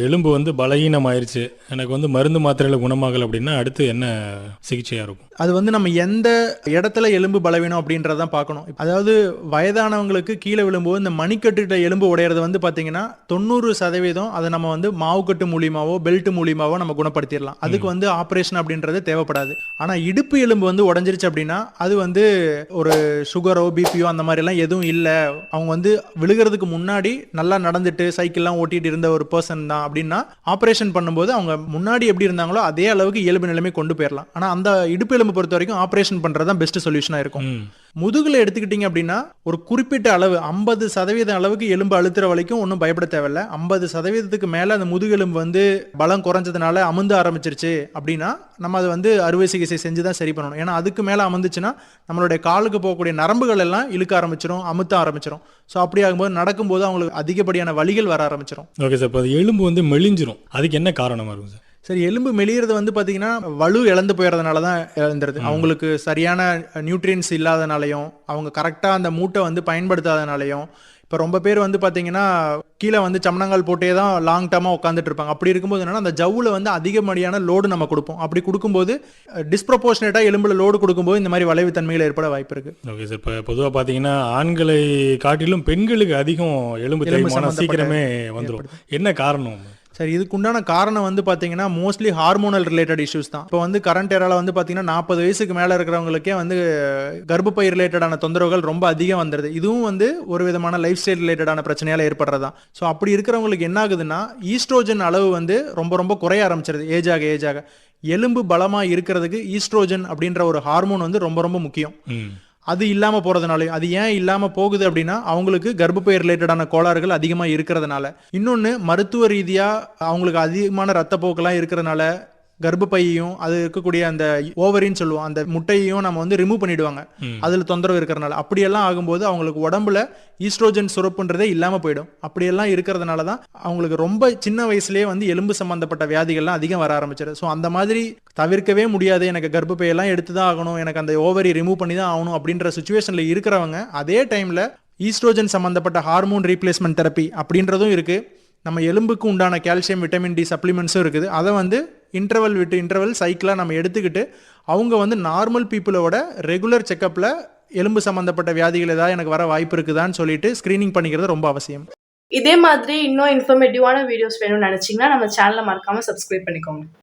எலும்பு வந்து பலகீனம் ஆயிருச்சு எனக்கு வந்து மருந்து மாத்திரையில குணமாகல அப்படின்னா அடுத்து என்ன சிகிச்சையா இருக்கும்? அது வந்து நம்ம எந்த இடத்துல எலும்பு பலவீனம் அப்படின்றதான் பார்க்கணும். அதாவது வயதானவங்களுக்கு கீழே விழும்போது இந்த மணிக்கட்டுட்ட எலும்பு உடையிறது வந்து பார்த்தீங்கன்னா தொண்ணூறு சதவீதம் அதை நம்ம வந்து மாவுக்கட்டு மூலியமாவோ பெல்ட் மூலியமாவோ நம்ம குணப்படுத்திடலாம். அதுக்கு வந்து ஆப்ரேஷன் அப்படின்றது தேவைப்படாது. ஆனால் இடுப்பு எலும்பு வந்து உடஞ்சிருச்சு அப்படின்னா அது வந்து ஒரு சுகரோ பிபியோ அந்த மாதிரிலாம் எதுவும் இல்லை. அவங்க வந்து விழுகிறதுக்கு முன்னாடி நல்லா நடந்துட்டு சைக்கிள்லாம் ஓட்டிட்டு இருந்த ஒரு பர்சன் தான். அப்படின்னா ஆப்ரேஷன் பண்ணும்போது அவங்க முன்னாடி எப்படி இருந்தாங்களோ அதே அளவுக்கு இயல்பு நிலைமை கொண்டு போயிடலாம் ஆனால் அந்த இடுப்பு எலும்பு பொறுத்த வரைக்கும் ஆப்ரேஷன் பண்ணுறது தான் பெஸ்ட் சொல்யூஷனாக இருக்கும். முதுகுல எடுத்துக்கிட்டீங்க அப்படின்னா ஒரு குறிப்பிட்ட அளவு ஐம்பது சதவீதம் அளவுக்கு எலும்பு அழுத்துற வரைக்கும் ஒன்றும் பயப்பட தேவையில்ல. ஐம்பது சதவீதத்துக்கு மேலே அந்த முதுகெலும்பு வந்து பலம் குறைஞ்சதுனால அமுந்த ஆரம்பிச்சிருச்சு அப்படின்னா நம்ம அதை வந்து அறுவை சிகிச்சை செஞ்சு தான் சரி பண்ணணும். ஏன்னா அதுக்கு மேலே அமர்ந்துச்சுன்னா நம்மளுடைய காலுக்கு போகக்கூடிய நரம்புகள் எல்லாம் இழுக்க ஆரம்பிச்சிரும் அமுத்த ஆரம்பிச்சிரும். ஸோ அப்படி ஆகும்போது நடக்கும்போது அவங்களுக்கு அதிகப்படியான வலிகள் வர ஆரம்பிச்சிரும். ஓகே சார் இப்போ எலும்பு வந்து மெலிஞ்சிரும். அதுக்கு என்ன காரணமா இருக்கும் சார்? சரி எலும்பு மெலியறது வந்து பார்த்தீங்கன்னா வலு இழந்து போயிடுறதுனால தான் இழந்துருது. அவங்களுக்கு சரியான நியூட்ரியன்ஸ் இல்லாதனாலையும் அவங்க கரெக்டாக அந்த மூட்டை வந்து பயன்படுத்தாதனாலையும் இப்போ ரொம்ப பேர் வந்து பார்த்தீங்கன்னா கீழே வந்து சமணங்கால் போட்டே தான் லாங் டேர்மாக உட்காந்துட்டு இருப்பாங்க. அப்படி இருக்கும்போது என்னன்னா அந்த ஜவ்வில் வந்து அதிகப்படியான லோடு நம்ம கொடுப்போம். அப்படி கொடுக்கும்போது டிஸ்ப்ரப்போர்ஷனேட்டாக எலும்புல லோடு கொடுக்கும்போது இந்த மாதிரி வளைவு தன்மைகள் ஏற்பட வாய்ப்பு இருக்கு. ஓகே சார் இப்போ பொதுவாக பார்த்தீங்கன்னா ஆண்களை காட்டிலும் பெண்களுக்கு அதிகம் எலும்பு சீக்கிரமே வந்துடும் என்ன காரணம்? சரி இதுக்குண்டான காரணம் வந்து பார்த்தீங்கன்னா மோஸ்ட்லி ஹார்மோனல் ரிலேட்டட் இஷ்யூஸ் தான். இப்போ வந்து கரண்ட் ஏரால வந்து பார்த்தீங்கன்னா நாற்பது வயசுக்கு மேலே இருக்கிறவங்களுக்கே வந்து கர்ப்பப்பை ரிலேட்டடான தொந்தரவுகள் ரொம்ப அதிகம் வந்துடுது இதுவும் வந்து ஒரு விதமான லைஃப் ஸ்டைல் ரிலேட்டடான பிரச்சனையால் ஏற்படுறது தான். ஸோ அப்படி இருக்கிறவங்களுக்கு என்ன ஆகுதுன்னா ஈஸ்ட்ரோஜன் அளவு வந்து ரொம்ப ரொம்ப குறைய ஆரம்பிச்சிருது ஏஜ் ஆக ஏஜ் ஆக. எலும்பு பலமாக இருக்கிறதுக்கு ஈஸ்ட்ரோஜன் அப்படின்ற ஒரு ஹார்மோன் வந்து ரொம்ப ரொம்ப முக்கியம். அது இல்லாமல் போகிறதுனாலையும் அது ஏன் இல்லாமல் போகுது அப்படின்னா அவங்களுக்கு கர்ப்பப்பை ரிலேட்டடான கோளாறுகள் அதிகமாக இருக்கிறதுனால. இன்னொன்று மருத்துவ ரீதியாக அவங்களுக்கு அதிகமான ரத்தப்போக்கெல்லாம் இருக்கிறதுனால கர்ப்பப்பையையும் அது இருக்கக்கூடிய அந்த ஓவரின்னு சொல்லுவோம் அந்த முட்டையையும் நம்ம வந்து ரிமூவ் பண்ணிடுவாங்க. அதுல தொந்தரவு இருக்கிறனால அப்படியெல்லாம் ஆகும்போது அவங்களுக்கு உடம்புல ஈஸ்ட்ரோஜன் சுரப்புன்றதே இல்லாம போயிடும். அப்படியெல்லாம் இருக்கிறதுனால தான் அவங்களுக்கு ரொம்ப சின்ன வயசுலயே வந்து எலும்பு சம்பந்தப்பட்ட வியாதிகள்லாம் அதிகம் வர ஆரம்பிச்சிடும் ஸோ அந்த மாதிரி தவிர்க்கவே முடியாது. எனக்கு கர்ப்பப்பையெல்லாம் எடுத்து தான் ஆகணும். எனக்கு அந்த ஓவரி ரிமூவ் பண்ணி தான் ஆகணும் அப்படின்ற சுச்சுவேஷன்ல இருக்கிறவங்க அதே டைம்ல ஈஸ்ட்ரோஜன் சம்பந்தப்பட்ட ஹார்மோன் ரீப்ளேஸ்மெண்ட் தெரப்பி அப்படின்றதும் இருக்கு. நம்ம எலும்புக்கு உண்டான கால்சியம் விட்டமின் டி சப்ளிமெண்ட்ஸும் இருக்குது. அதை வந்து இன்டர்வல் விட்டு இன்டர்வல் சைக்கிளாக நம்ம எடுத்துக்கிட்டு அவங்க வந்து நார்மல் பீப்புளோட ரெகுலர் செக்கப்பில் எலும்பு சம்மந்தப்பட்ட வியாதிகள் ஏதாவது எனக்கு வர வாய்ப்பு இருக்குதான்னு சொல்லிட்டு ஸ்க்ரீனிங் பண்ணிக்கிறது ரொம்ப அவசியம். இதே மாதிரி இன்னும் இன்ஃபர்மேட்டிவான வீடியோஸ் வேணும்னு நினச்சிங்கன்னா நம்ம சேனலை மறக்காமல் சப்ஸ்கிரைப் பண்ணிக்கோங்க.